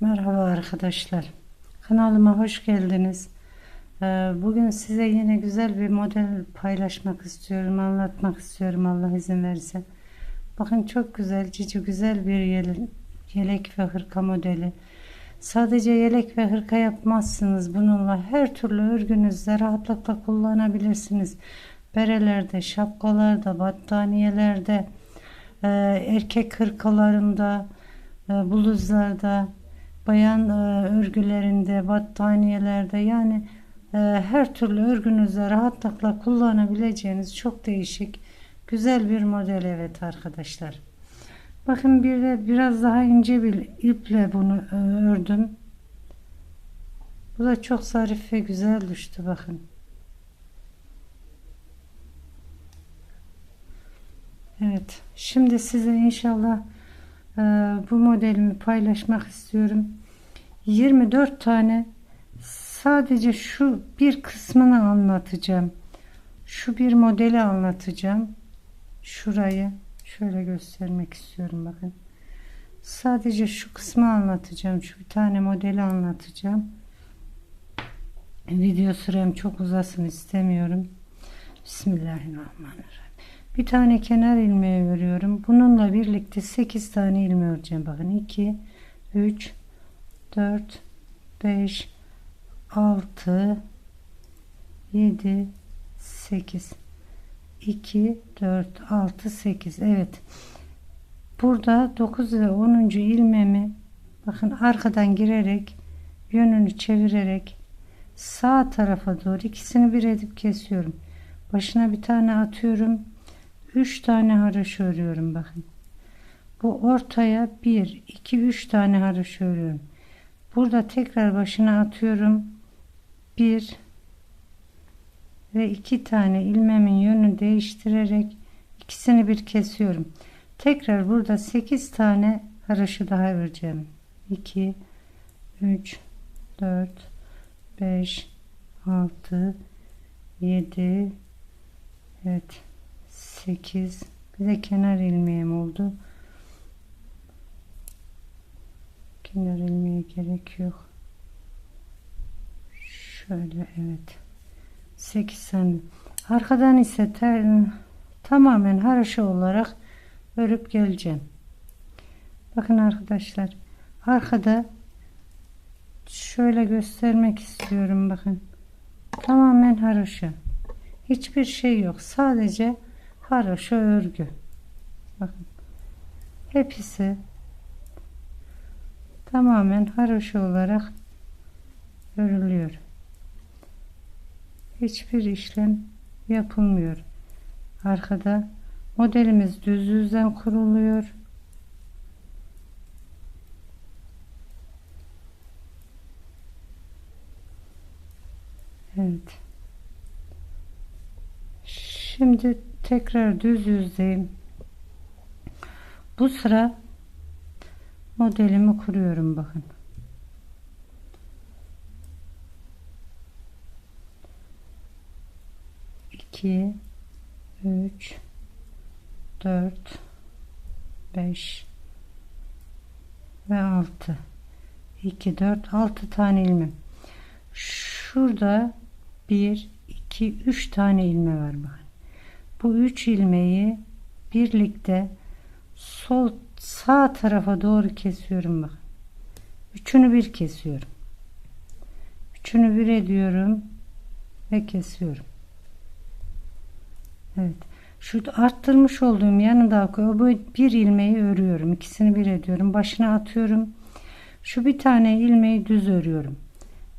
Merhaba arkadaşlar. Kanalıma hoş geldiniz. Ee, Bugün size yine güzel bir model paylaşmak istiyorum, anlatmak istiyorum Allah izin verirse. Bakın çok güzel, cici güzel bir yele- yelek ve hırka modeli. Sadece yelek ve hırka yapmazsınız. Bununla her türlü örgünüzde rahatlıkla kullanabilirsiniz. Berelerde, şapkalarda, battaniyelerde, e, erkek hırkalarında, e, bluzlarda, bayan e, örgülerinde, battaniyelerde yani e, her türlü örgünüzde rahatlıkla kullanabileceğiniz çok değişik güzel bir model evet arkadaşlar. Bakın bir de biraz daha ince bir iple bunu e, ördüm. Bu da çok zarif ve güzel düştü bakın. Evet. Şimdi size inşallah bu modelimi paylaşmak istiyorum. 24 tane sadece şu bir kısmını anlatacağım. Şu bir modeli anlatacağım. Şurayı şöyle göstermek istiyorum bakın. Sadece şu kısmı anlatacağım. Şu bir tane modeli anlatacağım. Video sürem çok uzasın istemiyorum. Bismillahirrahmanirrahim. Bir tane kenar ilmeği örüyorum. Bununla birlikte 8 tane ilmeği öreceğim. Bakın 2 3 4 5 6 7 8 2 4 6 8 Evet. Burada 9 ve 10. ilmeğimi bakın arkadan girerek yönünü çevirerek sağ tarafa doğru ikisini bir edip kesiyorum. Başına bir tane atıyorum. 3 tane haroşa örüyorum bakın. Bu ortaya 1 2 3 tane haroşa örüyorum. Burada tekrar başına atıyorum. 1 ve 2 tane ilmeğimin yönünü değiştirerek ikisini bir kesiyorum. Tekrar burada 8 tane haroşa daha öreceğim. 2 3 4 5 6 7 Evet 8 bir de kenar ilmeğim oldu. Kenar ilmeğe gerek yok. Şöyle evet. 8 tane arkadan ise tamamen haroşa olarak örüp geleceğim. Bakın arkadaşlar arkada şöyle göstermek istiyorum bakın. Tamamen haroşa. Hiçbir şey yok. Sadece haroşa örgü. Bakın. Hepsi tamamen haroşa olarak örülüyor. Hiçbir işlem yapılmıyor. Arkada modelimiz düz yüzden kuruluyor. Evet. Şimdi tekrar düz yüzdeyim. Bu sıra modelimi kuruyorum bakın. İki, üç, dört, beş ve altı. İki, dört, altı tane ilmem. Şurada bir, iki, üç tane ilme var bakın. Bu üç ilmeği birlikte sol sağ tarafa doğru kesiyorum bakın. Üçünü bir kesiyorum. Üçünü bir ediyorum ve kesiyorum. Evet. Şu arttırmış olduğum yanında bu bir ilmeği örüyorum. İkisini bir ediyorum. Başına atıyorum. Şu bir tane ilmeği düz örüyorum.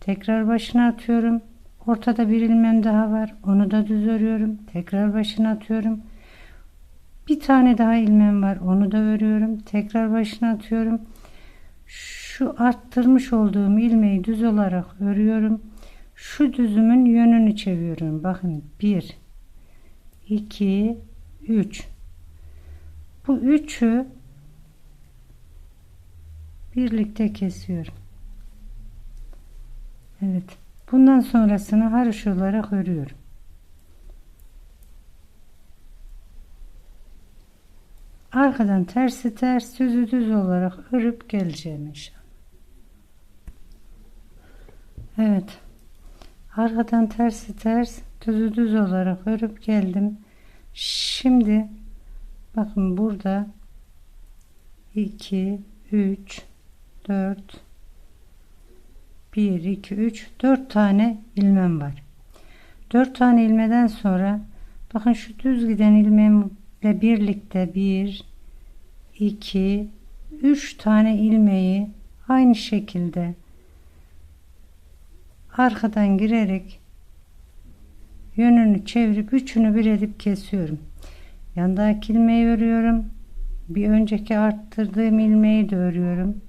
Tekrar başına atıyorum. Ortada bir ilmem daha var. Onu da düz örüyorum. Tekrar başına atıyorum. Bir tane daha ilmem var. Onu da örüyorum. Tekrar başına atıyorum. Şu arttırmış olduğum ilmeği düz olarak örüyorum. Şu düzümün yönünü çeviriyorum. Bakın 1 2 3 Bu üçü birlikte kesiyorum. Evet. Bundan sonrasını haroş olarak örüyorum. Arkadan tersi ters düzü düz olarak örüp geleceğim inşallah. Evet. Arkadan tersi ters düzü düz olarak örüp geldim. Şimdi bakın burada 2 3 4 1 2 3 4 tane ilmem var. 4 tane ilmeden sonra bakın şu düz giden ilmemle birlikte 1 2 3 tane ilmeği aynı şekilde arkadan girerek yönünü çevirip üçünü bir edip kesiyorum. Yandaki ilmeği örüyorum. Bir önceki arttırdığım ilmeği de örüyorum.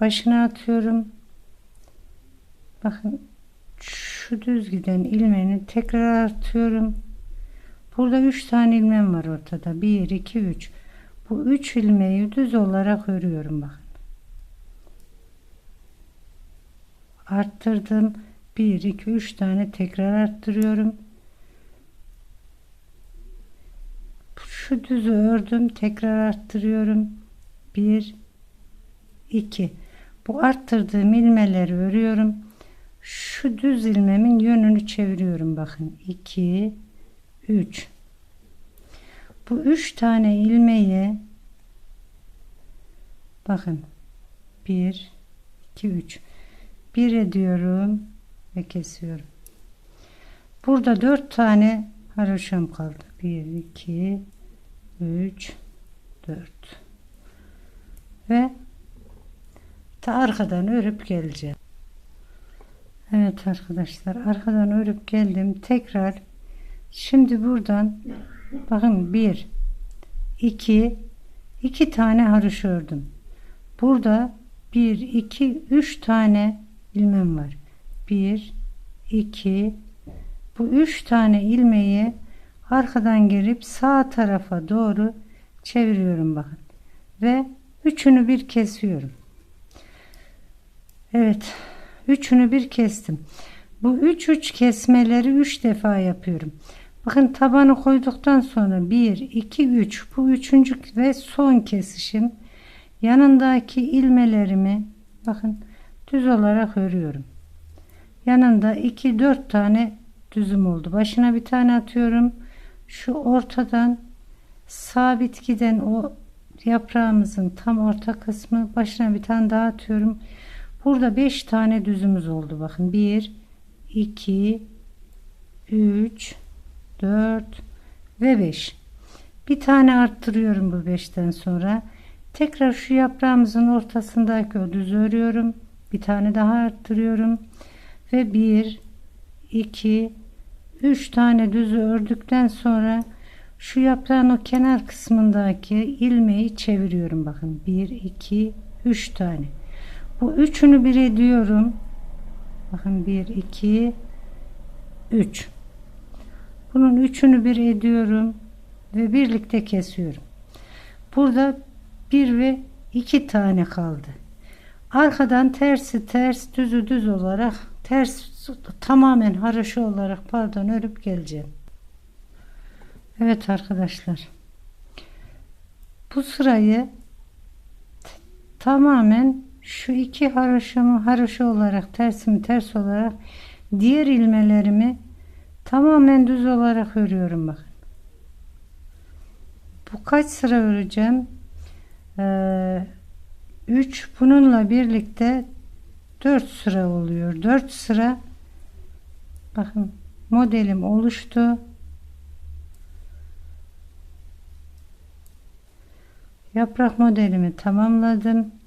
Başına atıyorum. Bakın şu düz giden ilmeğini tekrar artıyorum. Burada 3 tane ilmem var ortada. 1 2 3. Bu 3 ilmeği düz olarak örüyorum bakın. Arttırdım. 1 2 3 tane tekrar arttırıyorum. Şu düzü ördüm, tekrar arttırıyorum. 1 2 Bu arttırdığım ilmeleri örüyorum. Şu düz ilmemin yönünü çeviriyorum bakın. 2 3 Bu 3 tane ilmeği bakın 1 2 3 1 ediyorum ve kesiyorum. Burada 4 tane haroşam kaldı. 1 2 3 4 ve ta arkadan örüp geleceğim. Evet arkadaşlar arkadan örüp geldim. Tekrar şimdi buradan bakın 1 2 2 tane haroş ördüm. Burada 1 2 3 tane ilmem var. 1 2 bu 3 tane ilmeği arkadan girip sağ tarafa doğru çeviriyorum bakın. Ve üçünü bir kesiyorum. Evet. Üçünü bir kestim. Bu 3 3 kesmeleri 3 defa yapıyorum. Bakın tabanı koyduktan sonra 1 2 3 bu üçüncü ve son kesişim yanındaki ilmelerimi bakın düz olarak örüyorum. Yanında 2 4 tane düzüm oldu. Başına bir tane atıyorum. Şu ortadan sabit giden o yaprağımızın tam orta kısmı başına bir tane daha atıyorum. Burada 5 tane düzümüz oldu. Bakın 1 2 3 4 ve 5. Bir tane arttırıyorum bu 5'ten sonra. Tekrar şu yaprağımızın ortasındaki o düz örüyorum. Bir tane daha arttırıyorum. Ve 1 2 3 tane düzü ördükten sonra şu yaprağın o kenar kısmındaki ilmeği çeviriyorum. Bakın 1 2 3 tane. Bu üçünü bir ediyorum. Bakın 1 2 3. Bunun üçünü bir ediyorum ve birlikte kesiyorum. Burada bir ve iki tane kaldı. Arkadan tersi ters düzü düz olarak ters tamamen haraşo olarak pardon örüp geleceğim. Evet arkadaşlar. Bu sırayı tamamen şu iki haroşamı haroşa olarak tersimi ters olarak diğer ilmelerimi tamamen düz olarak örüyorum bakın. Bu kaç sıra öreceğim? Ee, 3 bununla birlikte 4 sıra oluyor. 4 sıra bakın modelim oluştu. Yaprak modelimi tamamladım.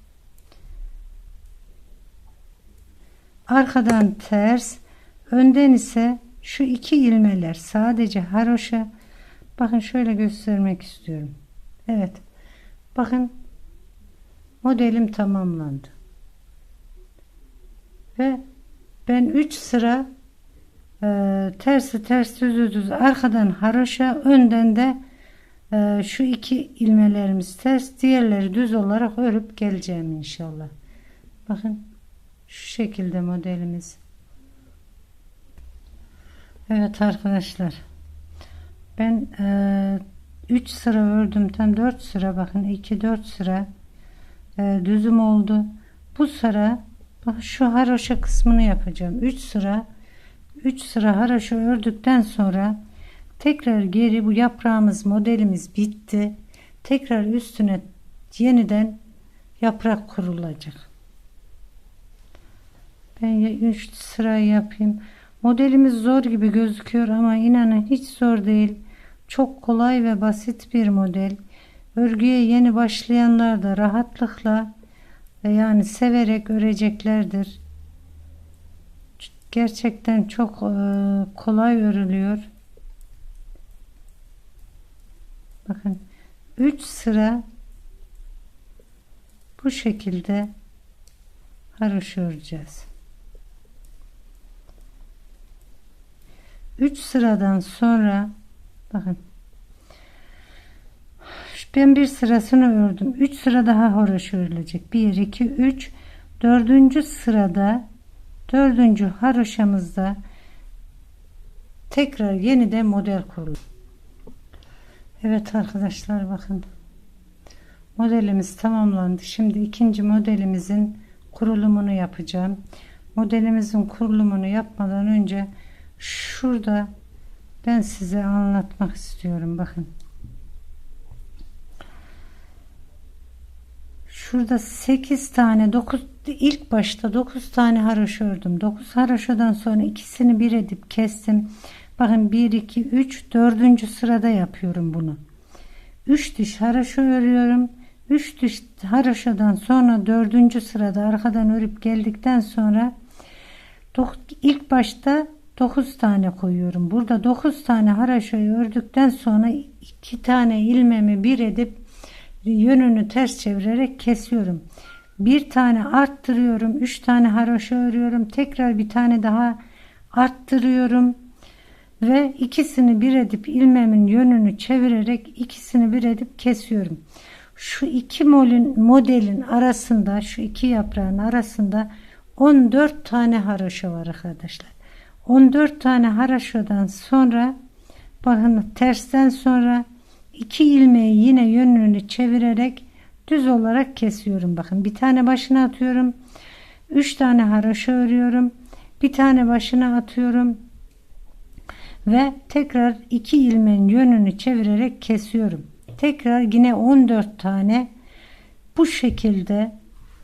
Arkadan ters, önden ise şu iki ilmeler sadece haroşa. Bakın şöyle göstermek istiyorum. Evet. Bakın modelim tamamlandı. Ve ben 3 sıra e, tersi ters düz düz arkadan haroşa önden de e, şu iki ilmelerimiz ters diğerleri düz olarak örüp geleceğim inşallah. Bakın şu şekilde modelimiz. Evet arkadaşlar. Ben 3 e, sıra ördüm. Tam 4 sıra bakın 2 4 sıra e, düzüm oldu. Bu sıra Bak şu haroşa kısmını yapacağım. 3 sıra 3 sıra haroşa ördükten sonra tekrar geri bu yaprağımız modelimiz bitti. Tekrar üstüne yeniden yaprak kurulacak. Ben 3 sıra yapayım. Modelimiz zor gibi gözüküyor ama inanın hiç zor değil. Çok kolay ve basit bir model. Örgüye yeni başlayanlar da rahatlıkla ve yani severek öreceklerdir. Gerçekten çok e, kolay örülüyor. Bakın 3 sıra bu şekilde haroşa öreceğiz. 3 sıradan sonra bakın ben bir sırasını ördüm. 3 sıra daha haroşa örülecek. 1 2 3 4. sırada 4. haroşamızda tekrar yeniden model kurulur. Evet arkadaşlar bakın. Modelimiz tamamlandı. Şimdi ikinci modelimizin kurulumunu yapacağım. Modelimizin kurulumunu yapmadan önce şurada ben size anlatmak istiyorum. Bakın. Şurada 8 tane 9 ilk başta 9 tane haroşa ördüm. 9 haroşadan sonra ikisini bir edip kestim. Bakın 1 2 3 4. sırada yapıyorum bunu. 3 diş haroşa örüyorum. 3 diş haroşadan sonra 4. sırada arkadan örüp geldikten sonra ilk başta 9 tane koyuyorum. Burada 9 tane haroşayı ördükten sonra 2 tane ilmemi bir edip yönünü ters çevirerek kesiyorum. Bir tane arttırıyorum. 3 tane haroşa örüyorum. Tekrar bir tane daha arttırıyorum. Ve ikisini bir edip ilmemin yönünü çevirerek ikisini bir edip kesiyorum. Şu iki molin, modelin arasında şu iki yaprağın arasında 14 tane haroşa var arkadaşlar. 14 tane haroşadan sonra bakın tersten sonra iki ilmeği yine yönünü çevirerek düz olarak kesiyorum. Bakın bir tane başına atıyorum. 3 tane haroşa örüyorum. Bir tane başına atıyorum. Ve tekrar iki ilmeğin yönünü çevirerek kesiyorum. Tekrar yine 14 tane bu şekilde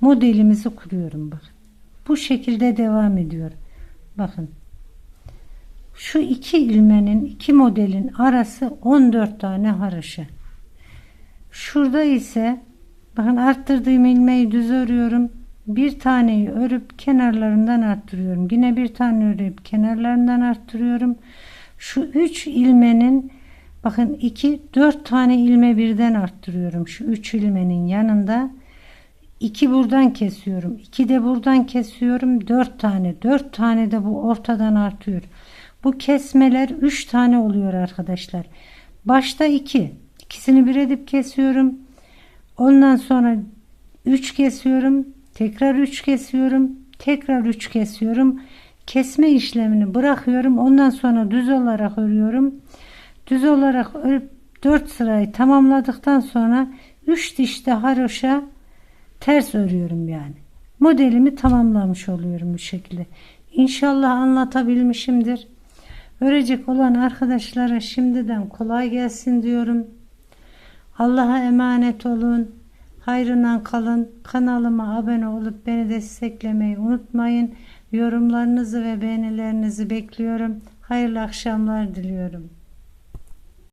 modelimizi kuruyorum. Bakın. Bu şekilde devam ediyor. Bakın. Şu iki ilmenin iki modelin arası 14 tane haroşa. Şurada ise bakın arttırdığım ilmeği düz örüyorum. Bir taneyi örüp kenarlarından arttırıyorum. Yine bir tane örüp kenarlarından arttırıyorum. Şu üç ilmenin bakın iki dört tane ilme birden arttırıyorum. Şu üç ilmenin yanında iki buradan kesiyorum. iki de buradan kesiyorum. Dört tane. Dört tane de bu ortadan artıyor. Bu kesmeler 3 tane oluyor arkadaşlar. Başta 2. İkisini bir edip kesiyorum. Ondan sonra 3 kesiyorum. Tekrar 3 kesiyorum. Tekrar 3 kesiyorum. Kesme işlemini bırakıyorum. Ondan sonra düz olarak örüyorum. Düz olarak örüp 4 sırayı tamamladıktan sonra 3 dişte haroşa ters örüyorum yani. Modelimi tamamlamış oluyorum bu şekilde. İnşallah anlatabilmişimdir. Örecek olan arkadaşlara şimdiden kolay gelsin diyorum. Allah'a emanet olun. Hayrından kalın. Kanalıma abone olup beni desteklemeyi unutmayın. Yorumlarınızı ve beğenilerinizi bekliyorum. Hayırlı akşamlar diliyorum.